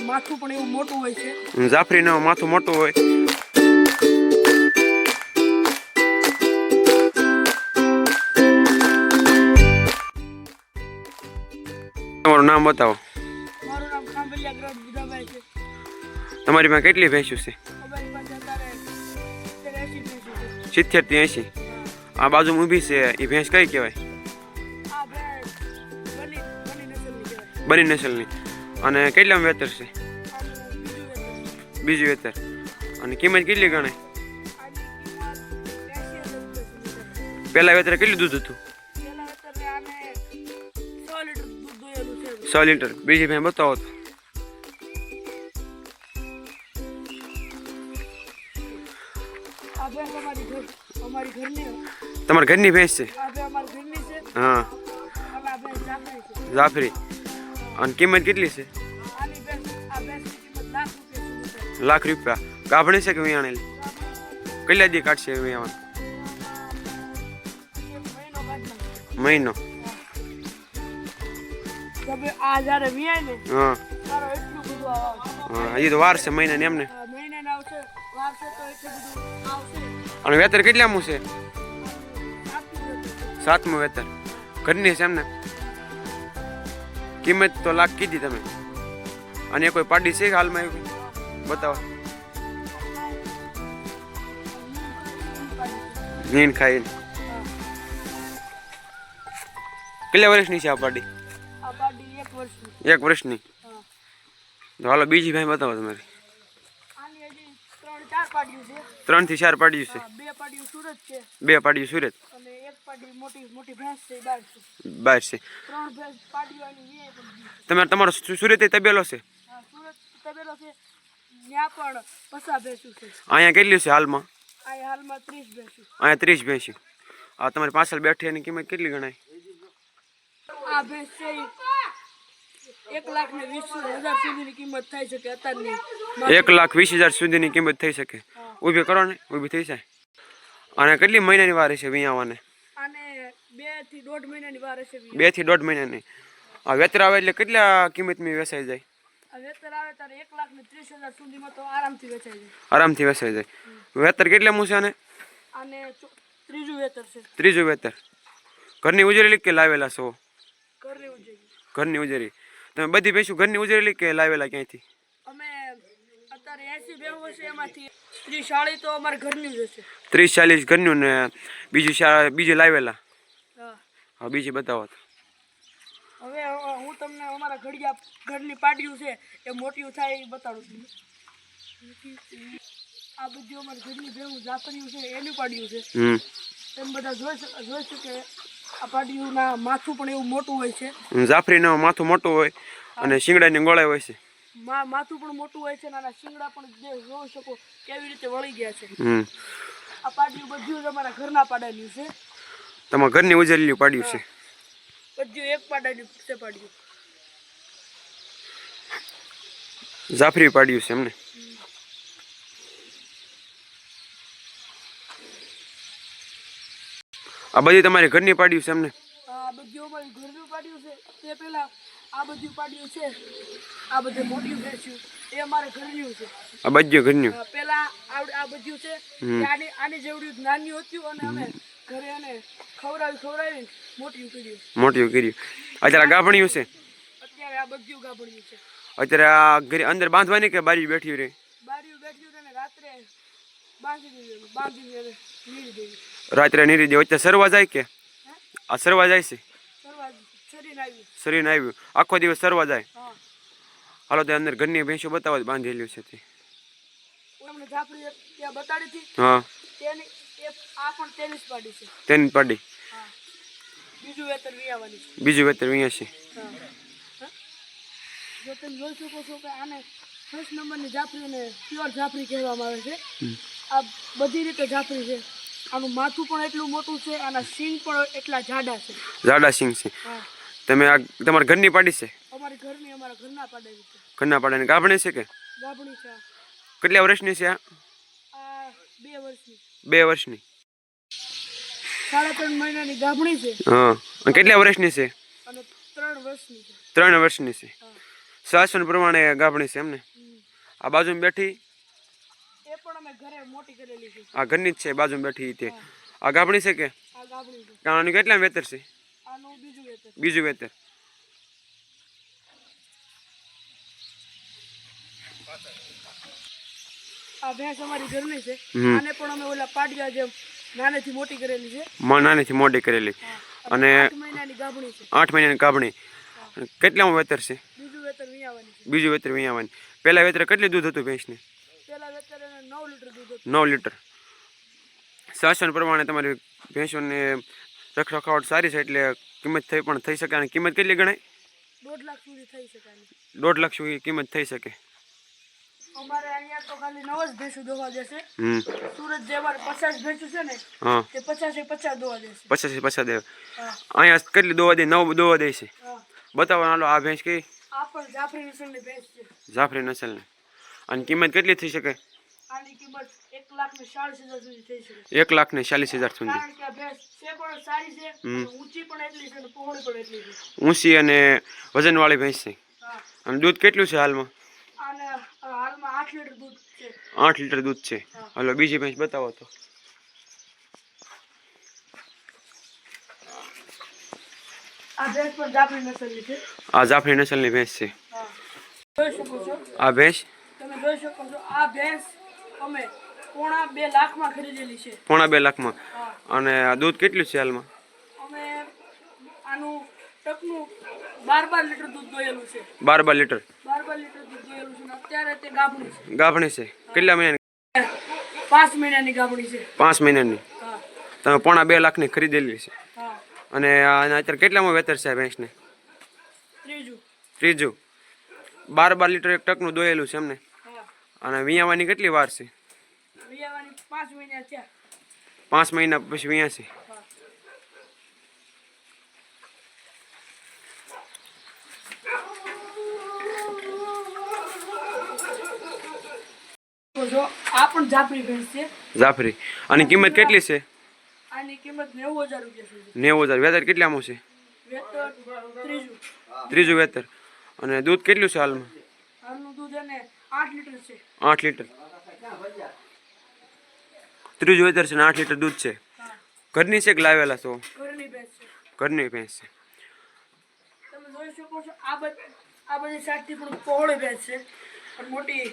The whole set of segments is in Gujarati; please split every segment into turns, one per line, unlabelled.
માથું પણ એવું મોટું હોય છે.
જાફરીનું માથું મોટું હોય. તમારું નામ બતાવો.
મારું નામ ખાંભલિયા ગ્રહ બુધાભાઈ છે.
તમારી પાસે કેટલી ભેંસું છે?
સિત્તેરથી એસી
આ બાજુમાં ઊભી છે એ ભેંસ કઈ કહેવાય.
બની નસલની.
અને કેટલામાં વેતર છે?
બીજું
વેતર. અને કિંમત કેટલી
છે
પહેલા વેતરે કેટલું દૂધ હતું?
સો લીટર.
બીજી ભાઈ બતાવો તો. તમારા ઘરની ભેંસ છે? હા.
જાફરી.
અને કિંમત કેટલી છે?
લાખ રૂપિયા.
ગાભણી છે કે વિયાણેલી? કેટલા દી કાઢશે વિયાણ
મહિનો.
હજી તો વાર છે મહિના ને એમને. અને વેતર કેટલામું છે? સાતમું વેતર ઘરની છે એમને? કિંમત તો લાખ કીધી તમે. અને કોઈ પાડી છે હાલમાં એવી બતાવો. નીન ખાઈ કેટલા વર્ષની છે આ પાડી?
એક વર્ષની.
હાલો બીજી ભાઈ બતાવો તમારી.
ત્રણથી ચાર
પાડ્યું છે.
બે પાડીઓ સુરત છે.
બે પાડ્યું સુરત.
અને એક પાડી મોટી મોટી ભેંસ છે ત્રણ ભેંસ.
તમારે તમારો સુરતે તબેલો છે?
સુરત તબેલો છે. ત્યાં પણ પસા ભેંસું છે.
અહીંયા કેટલી છે હાલમાં?
આ હાલમાં ત્રીસ ભેંસું
અહીંયા ત્રીસ ભેંસી આ તમારી પાછળ બેઠી એની કિંમત કેટલી ગણાય?
આ ભેંસ છે એક લાખ ને વીસ હજાર સુધીની કિંમત થાય છે કે અત્યારની.
એક લાખ વીસ હજાર સુધીની કિંમત થઈ શકે. ઊભી કરો ને ઊભી થઈ જાય. અને કેટલી મહિનાની વાર છે વિયાવાને
આવવાને? બેથી દોઢ મહિનાની વી.
આ વેતર આવે એટલે કેટલા કિંમતની વેચાઈ જાય?
આરામથી વેચાઈ જાય.
આરામથી વેચાઈ જાય. વેતર કેટલામું છે આને?
અને ત્રીજું વેતર છે.
ત્રીજું વેતર. ઘરની ઉજરેલી કે લાવેલા છો?
ઘરની
ઉજરી. તમે બધી ભેંસું ઘરની ઉજરેલી કે લાવેલા ક્યાંયથી?
બેવું છે એમાંથી? ત્રીસ ચાળી તો અમારે ઘરની જ હશે.
ત્રીસ ચાલીસ ઘરનું ને બીજું બીજું લાવેલા.
હા.
બીજી બતાવો
હવે હું તમને અમારા ઘડિયા ઘરની પાડ્યું છે એ મોટિયું થાય એ બતાડું છું. આ બધું અમારે ઘરની ભેગું જાફર્યું છે એનું પાડ્યું છે.
હમ.
એમ બધા જોઈ જોઈ શકે આ પાડ્યુંના માથું પણ એવું મોટું હોય છે.
જાફરી માથું મોટું હોય અને શિંગડાની ગોળાઈ હોય છે.
માથું પણ મોટું હોય છે અને આના શિંગડા પણ જે જોઈ શકો કેવી રીતે વળી ગયા છે. આ પાડ્યું બધું જ અમારા ઘરના પાડેલું છે.
તમારા ઘરની ઉજરેલી પાડ્યું છે.
બધું એક પાડેલું છે પાડ્યું.
જાફરી પાડ્યું છે એમને? આ બધી તમારી ઘરની પાડ્યું છે એમને?
આ બધું અમારી ઘરનું પાડ્યું છે. તે પહેલા આ બધી પાડ્યું છે. આ બધું મોટી ભેંસ્યું એ અમારે ઘરનું છે.
આ બધું ઘરનું?
પેલા પહેલા આ બધું છે. આની આની જેવડું જ નાની હતું અને અમે ઘરે એને ખવડાવી ખવડાવી મોટી કર્યું
મોટી કર્યું અત્યારે ગાભણિયું છે?
અત્યારે આ બધું ગાભણ્યું છે.
અત્યારે આ ઘરે અંદર બાંધવાની કે બારી બેઠી રહી?
બારીઓ બેઠ્યું અને રાત્રે નીરી દેવી.
રાત્રે નીરી દે અત્યારે સરવા જાય કે? આ સરવા જાય છે?
સરવા આવી.
શરીરને આવ્યું. આખો દિવસ સરવા જાય. હાલો તે અંદર ઘરની ભેંસો બતાવવા બાંધેલું છે તે.
હું. તેની પાડી બીજું વેતર વિયાવાની છે? જો તમે જોઈ શકો છો કે આને ફર્સ્ટ નંબરની જાફરીને પ્યોર જાફરી કહેવામાં આવે છે. આ બધી રીતે જાફરી છે. આનું માથું પણ એટલું મોટું છે આના સિંગ પણ એટલા જાડા છે.
જાડા સિંગ છે.
હા.
તમે આ તમારા ઘરની પાડી છે?
અમારી ઘરની અમારા ઘરના પાડેલી છે.
ઘરના પાડાની ગાભણી છે કે?
ગાભણી છે
કેટલા વર્ષની છે આ?
બે વર્ષની.
બે વર્ષની.
સાડા ત્રણ મહિનાની ગાભણી છે.
હા. અને કેટલા વર્ષની છે?
અને ત્રણ વર્ષની છે.
ત્રણ વર્ષની છે. શાસન પ્રમાણે ગાભણી છે એમને આ બાજુમાં બેઠી?
એ પણ અમે ઘરે મોટી કરેલી છે.
આ ઘરની જ છે બાજુમાં બેઠી તે. આ ગાભણી છે કે?
આ ગાભણી છે.
કેટલા વેતર છે?
આનું બીજું વેતર
બીજું વેતર.
આ ભેંસ અમારી ઘરની છે. આને પણ અમે ઓલા પાડિયા જેમ નાનેથી મોટી કરેલી છે.
માં મોટી કરેલી. અને
આઠ મહિનાની ગાભણી છે.
આઠ મહિનાની ગાભણી. કેટલામાં વેતર છે?
બીજું વેતર વિયાવાની
બીજું વેતર વિયાવાની. પહેલા વેતર કેટલી દૂધ હતું ભેંસને?
ને વેતર નવ લીટર દૂધ
લીટર. શાસન પ્રમાણે તમારી ભેંસોને રખરખાવટ સારી છે એટલે કિંમત થઈ પણ થઈ શકે. અને કિંમત કેટલી ગણાય?
દોઢ લાખ સુધી થઈ શકે
દોઢ લાખ સુધી કિંમત થઈ શકે.
અમારે અહીંયા તો ખાલી નવ જ ભેંસું દોવા દેશે.
હમ.
સુરત જે અમારે પચાસ ભેંસું છે ને
હા.
તે પચાસે પચાસ દોવા દેશે.
પચાસ પચાસ દે. અહીંયા કેટલી દોવા દે? નવ દોવા દે છે. બતાવો હાલો આ ભેંસ કઈ?
આ પણ જાફરી નસલની ભેંસ છે.
જાફરી નસલની. અને કિંમત કેટલી થઈ શકે?
આની કિંમત એક લાખ ને
ચાલીસ હજાર સુધી.
ઊંચી અને
વજન વજનવાળી ભેંસ છે. અને દૂધ કેટલું છે હાલમાં?
આઠ લીટર દૂધ છે.
હાલો બીજી ભેંસ બતાવો તો.
આ જાફરી નસલની
ભેંસ છો. આ ભેંસ?
તમે જોઈ શકો છો આ ભેંસ અમે પોણા બે લાખમાં ખરીદેલી છે.
પોણા બે લાખમાં? અને આ દૂધ કેટલું છે હાલમાં?
અમે આનું ટકનું બાર બાર લીટર દૂધ દોયેલું છે.
બાર બાર લીટર?
બાર બાર લીટર દૂધ દોયેલું છે અત્યારે તે ગાભણી છે.
ગાભણી છે. કેટલા મહિનાની?
પાંચ મહિનાની ગાભણી છે.
પાંચ મહિનાની? તમે પોણા બે લાખની ખરીદેલી છે. અને આના અત્યારે કેટલામાં વેતર છે ભેંસને?
ત્રીજું.
ત્રીજું. બાર બાર લીટર એક ટકનું દોયેલું છે એમને? અને વિયાવાની કેટલી વાર છે?
પાંચ મહિના થયા.
પાંચ મહિના પછી
વ્યાસી જો આ પણ જાફરી ભેંસ છે.
જાફરી અને કિંમત કેટલી છે?
આની કિંમત રૂપિયા
વેતર કેટલામાં છે?
વેતર ત્રીજું.
ત્રીજું વેતર. અને દૂધ કેટલું છે હાલમાં?
હાલનું દૂધ એને આઠ લિટર છે.
આઠ લીટર. ત્રીજું વેતર છે ને આઠ લીટર દૂધ છે. ઘરની છે કે લાવેલા છો?
ઘરની ભેંસ છે.
ઘરની ભેંસ છે.
તમે જોઈ શકો છો આ આ બધી સાઈડથી પણ પહોળી ભેંસ છે મોટી.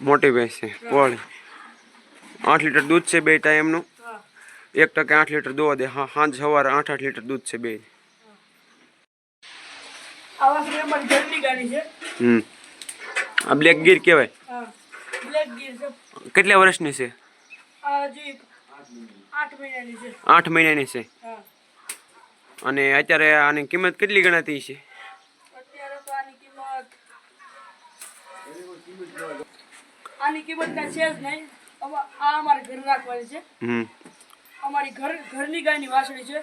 મોટી ભેંસ છે પોળી આઠ લીટર દૂધ છે બે ટાઈમનું એક ટકે આઠ લીટર દોવા દે. હા સાંજ સવારે આઠ આઠ લીટર દૂધ છે બે.
આ
બ્લેક ગીર કહેવાય. કેટલા વર્ષની છે?
હજી આઠ મહિનાની છે.
આઠ મહિનાની છે. અને અત્યારે આની કિંમત કેટલી ગણાતી છે?
અત્યારે તો આની કિંમત આની કિંમત કાંઈ છે જ નહીં. આ અમારે ઘર રાખવાની છે.
હમ.
અમારી ઘર ઘરની ગાયની વાસળી છે.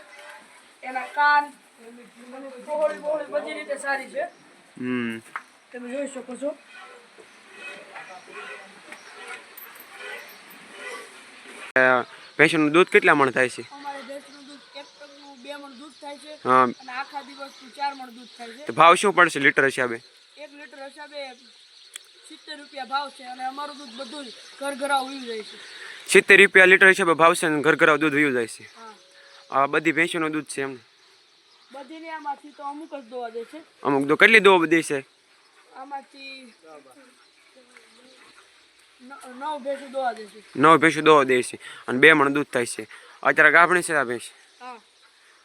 એના કાન બધી રીતે સારી છે.
હમ.
તમે જોઈ શકો છો.
ભેંસનું દૂધ કેટલા મણ થાય છે? હા. ભાવ શું પડશે લીટર હિસાબે?
એક લીટર હિસાબે સિત્તેર રૂપિયા ભાવ છે અને અમારું દૂધ બધું ઘર ઘરા ઉયું જાય છે.
સિત્તેર રૂપિયા લીટર હિસાબે ભાવ છે અને ઘર ઘર દૂધ વયું જાય છે. આ બધી ભેંસોનું દૂધ છે એમ.
બધીને આમાંથી તો અમુક જ દોવા દે છે.
અમુક તો કેટલી દો બધી છે?
આમાંથી નવ ભેંસું દોવા દે છે.
દેશે અને બે મણ દૂધ થાય છે. અત્યારે ગાભણી છે આ ભેંસ.
હા.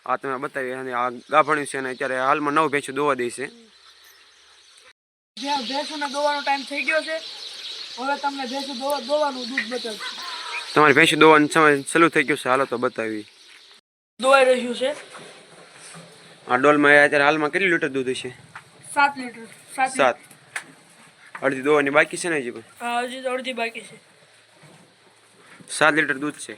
આ તમે બતાવી અને આ ગાભણી છે અને અત્યારે હાલમાં નવ ભેંસો દોવા દે છે.
દોવાનો ટાઈમ થઈ ગયો છે હવે તમને ભેંસું દોવાનું દૂધ બતાવશે.
તમારી ભેંસો દોવાનું સમય ચાલુ થઈ ગયો છે હાલો તો બતાવી.
દોવાઈ રહ્યું છે.
આ ડોલમાં અત્યારે હાલમાં કેટલી લીટર દૂધ છે
સાત લીટર સાત
અડધી દોવાની બાકી છે ને હજી પણ
હા હજી અડધી બાકી છે.
સાત લીટર દૂધ છે.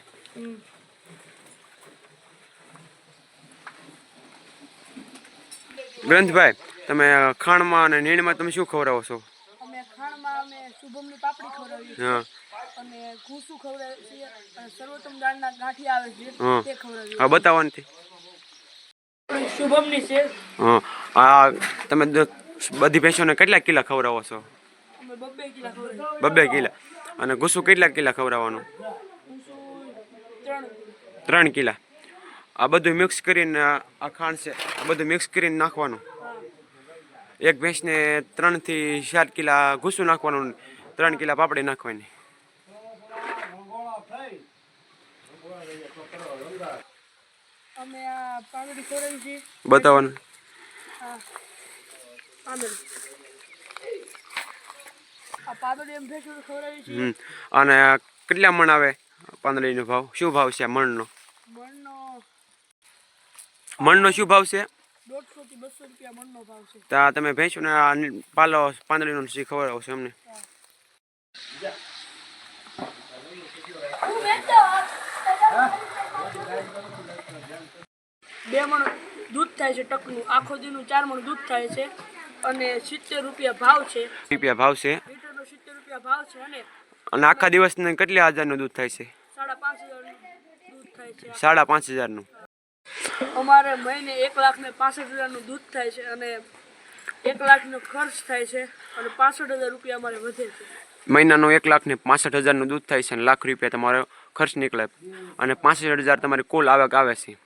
ગ્રંથભાઈ તમે ખાણમાં અને નીણમાં તમે શું ખવડાવો છો?
અમે ખાણમાં અમે શુભમની પાપડી ખવડાવીએ
હા.
અને ઘૂસું ખવડાવીએ છીએ. અને સર્વોત્તમ દાળના ગાંઠી આવે છે
હા.
તે ખવડાવીએ
આ બતાવો નથી
શુભમની છે.
હા. આ તમે બધી ભેંસોને કેટલા કિલા ખવડાવો છો?
બબ્બે કિલા.
અને ઘૂસું કેટલા કિલા ખવડાવવાનું?
ત્રણ
કિલા. આ બધું મિક્સ કરીને આ ખાંડ છે આ બધું મિક્સ કરીને નાખવાનું. એક ભેંસને ત્રણથી ચાર કિલા ઘૂસું નાખવાનું ત્રણ કિલા પાપડી નાખવાની. બતાવવાનું
હા પાંદડી આ પાંદડી એમ ભેંસો ખવડાવી છીએ
હમ અને કેટલા મણ આવે પાંદડીનો ભાવ? શું ભાવ છે મણનો?
મણનો
શું ભાવ છે?
નો છે.
તમે ભેંસો ને પાલો પાંદડીનો શી ખવડાવો આવશે અમને
બે મણ દૂધ થાય છે ટકનું. આખો દીનું ચાર મણ દૂધ થાય છે. અને સિત્તેર રૂપિયા ભાવ છે.
રૂપિયા ભાવ છે.
ભાવ છે અને
અને આખા દિવસને કેટલી હજારનું દૂધ થાય છે?
સાડા પાંચ હજારનું દૂધ થાય છે.
સાડા પાંચ હજારનું.
અમારે મહિને એક લાખ ને પાસઠ હજારનું દૂધ થાય છે અને એક લાખનો ખર્ચ થાય છે અને પાસઠ હજાર રૂપિયા અમારે વધે છે.
મહિનાનો એક લાખ ને પાસઠ હજારનું દૂધ થાય છે અને લાખ રૂપિયા તમારો ખર્ચ નીકળે. અને પાસઠ હજાર તમારી કુલ આવક આવે છે.